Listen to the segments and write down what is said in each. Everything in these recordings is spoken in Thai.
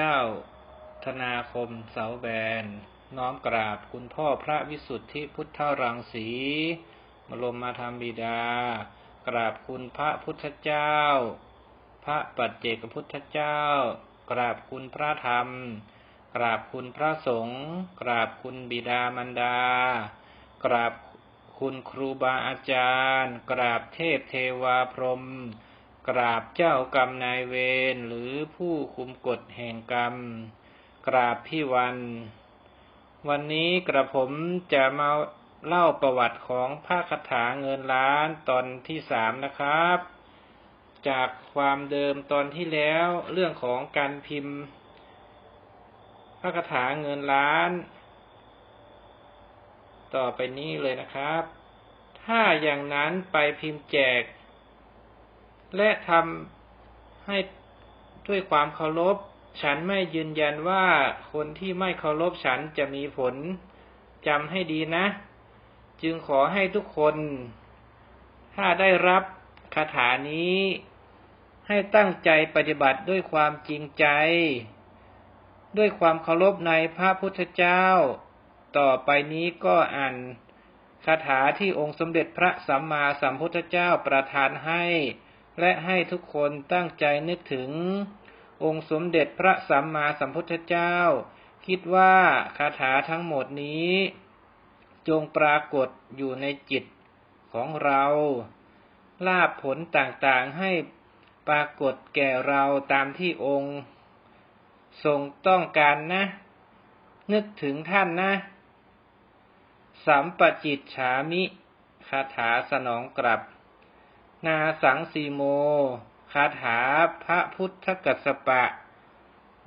เจ้าธนาคมเสาแบน น้อมกราบคุณพ่อพระวิสุทธิพุทธรังสีบรมมาธรรมบิดา กราบคุณพระพุทธเจ้า พระปัจเจกพุทธเจ้า กราบคุณพระธรรม กราบคุณพระสงฆ์กราบคุณบิดามารดา กราบคุณครูบาอาจารย์ กราบเทพเทวาพรหม กราบเจ้ากรรมนายเวรหรือผู้คุมกฎแห่งกรรม กราบพี่วัน วันนี้กระผมจะมาเล่าประวัติของพระคาถาเงินล้านตอนที่สามนะครับ จากความเดิมตอนที่แล้วเรื่องของการพิมพ์ พระคาถาเงินล้าน ต่อไปนี้เลยนะครับ ถ้าอย่างนั้นไปพิมพ์แจก และทำให้ด้วยความเคารพ ฉันไม่ยืนยันว่าคนที่ไม่เคารพฉันจะมีผลจำให้ดีนะ จึงขอให้ทุกคน ถ้าได้รับคาถานี้ ให้ตั้งใจปฏิบัติด้วยความจริงใจ ด้วยความเคารพในพระพุทธเจ้า ต่อไปนี้ก็อ่านคาถาที่องค์สมเด็จพระสัมมาสัมพุทธเจ้าประทานให้ และให้ทุกคนตั้งใจนึกถึง องค์สมเด็จพระสัมมาสัมพุทธเจ้า คิดว่าคาถาทั้งหมดนี้ จงปรากฏอยู่ในจิตของเราลาบผลต่างๆให้ปรากฏแก่เราตามที่องค์ ทรงต้องการนะ นึกถึงท่านนะ สัมปจิตฉามิคาถาสนองกลับ นาสังสีโม คาถาพระพุทธกัสปะ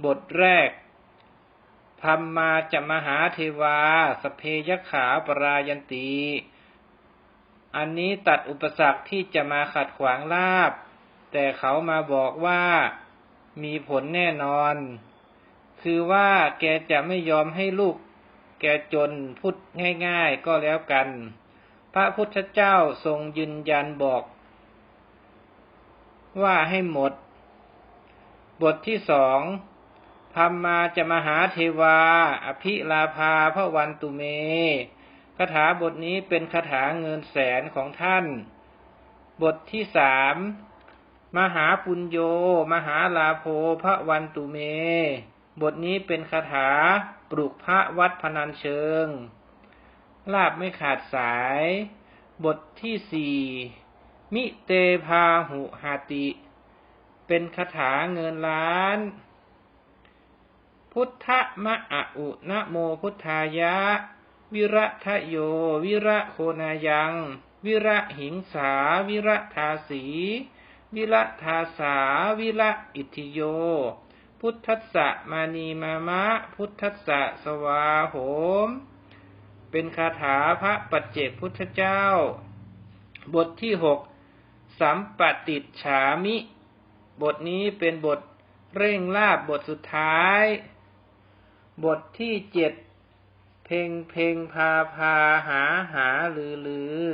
บทแรกธรรมาจะมหาเทวา สเพยขาปรายันตี อันนี้ตัดอุปสรรคที่จะมาขัดขวางลาบ แต่เขามาบอกว่ามีผลแน่นอน คือว่าแกจะไม่ยอมให้ลูก แกจนพูดง่ายๆก็แล้วกัน พระพุทธเจ้าทรงยืนยันบอก ว่าให้หมด บทที่สองธรรมาจะมหาเทวา อภิลาภาพระวันตุเมคาถาบทนี้เป็นคาถาเงินแสนของท่าน บทที่สามมหาปุญโย มหาลาโภพระวันตุเม บทนี้เป็นคาถาปลุกพระวัดพนันเชิง ลาบไม่ขาดสาย บทที่สี่ มิเตพาหุหาติ เป็นคาถาเงินล้าน พุทธมะอะอุนะโมพุทธายะ วิระทะโย วิระโคนายัง วิระหิงสา วิระทาสี วิระทาสา วิระอิทิโย พุทธัสสะมานีมามะ พุทธัสสะสวาโหม เป็นคาถาพระปัจเจกพุทธเจ้า บทที่หก สัมปติฉามิ บทนี้เป็นบทเร่งลาบบทสุดท้าย บทที่เจ็ดเพลงเพลงพาพาหาหาลือลือ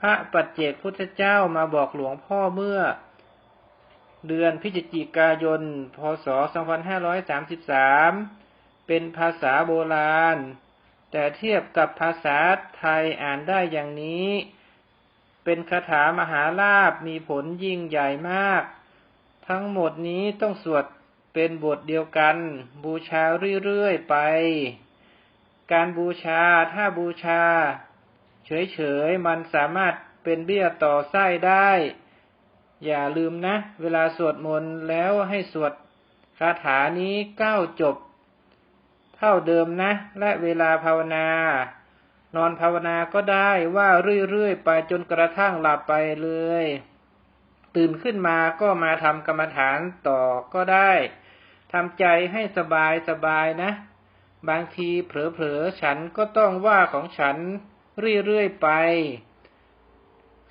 พระปัจเจกพุทธเจ้ามาบอกหลวงพ่อเมื่อ เดือนพฤศจิกายน พศ 2533 เป็นภาษาโบราณ แต่เทียบกับภาษาไทยอ่านได้อย่างนี้ เป็นคาถามหาลาบมีผลยิ่งใหญ่มาก ทั้งหมดนี้ต้องสวดเป็นบทเดียวกัน บูชาเรื่อยๆไป การบูชาถ้าบูชา เฉยๆ มันสามารถเป็นเบี้ยต่อไส้ได้ อย่าลืมนะ เวลาสวดมนต์แล้วให้สวดคาถานี้เก้าจบ เท่าเดิมนะ และเวลาภาวนา นอนภาวนาก็ได้ว่าเรื่อยๆไปจนกระทั่งหลับไปเลย ตื่นขึ้นมาก็มาทำกรรมฐานต่อก็ได้ทำใจให้สบายสบายนะ บางทีเผลอๆฉันก็ต้องว่าของฉันเรื่อยๆไป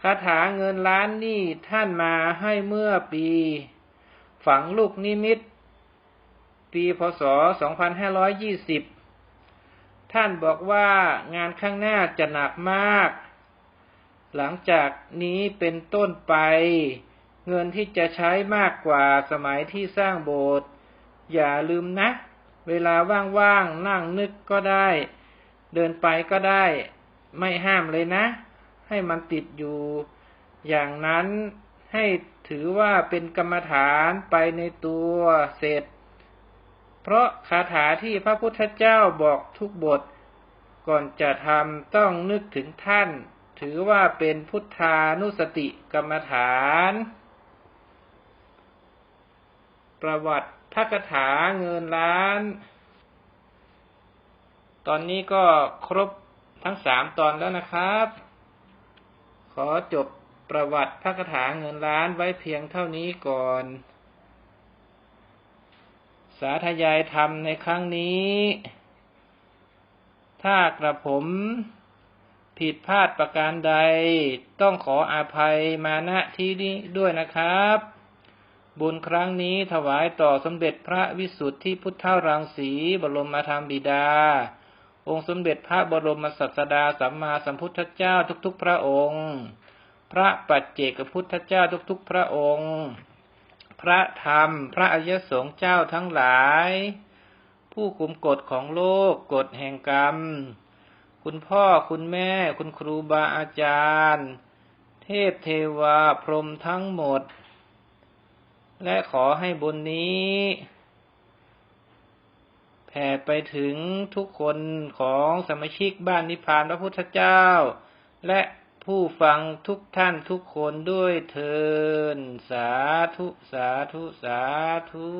คาถาเงินล้านนี่ท่านมาให้เมื่อปี ฝังลูกนิมิต ปีพศ 2520 ท่านบอกว่างานข้างหน้าจะหนักมาก หลังจากนี้เป็นต้นไป เงินที่จะใช้มากกว่าสมัยที่สร้างโบสถ์อย่าลืมนะ เวลาว่างๆนั่งนึกก็ได้ เดินไปก็ได้ ไม่ห้ามเลยนะ ให้มันติดอยู่ อย่างนั้นให้ถือว่าเป็นกรรมฐานไปในตัวเสร็จ เพราะคาถาที่พระพุทธเจ้าบอกทุกบท ก่อนจะทำต้องนึกถึงท่าน ถือว่าเป็นพุทธานุสติกรรมฐาน ประวัติพระคถาเงินล้าน ตอนนี้ก็ครบทั้งสามตอนแล้วนะครับ ขอจบประวัติพระคถาเงินล้านไว้เพียงเท่านี้ก่อน สาธยายธรรมในครั้งนี้ ถ้ากระผมผิดพลาดประการใด ต้องขออาภัยมาณที่นี้ด้วยนะครับ บุญครั้งนี้ถวายต่อสมเด็จพระวิสุทธิพุทธรังสีบรมธรรมบิดา องค์สมเด็จพระบรมศาสดาสัมมาสัมพุทธเจ้าทุกๆพระองค์ พระปัจเจกพุทธเจ้าทุกๆพระองค์ พระธรรม พระอริยสงฆ์เจ้าทั้งหลาย ผู้คุมกฎของโลกกฎแห่งกรรม คุณพ่อคุณแม่คุณครูบาอาจารย์ เทพเทวาพรหมทั้งหมด และขอให้บุญนี้แผ่ไปถึงทุกคนของสมาชิกบ้านนิพพานพระพุทธเจ้า และ ผู้ฟังทุกท่านทุกคนด้วยเทินสาธุ สาธุ สาธุ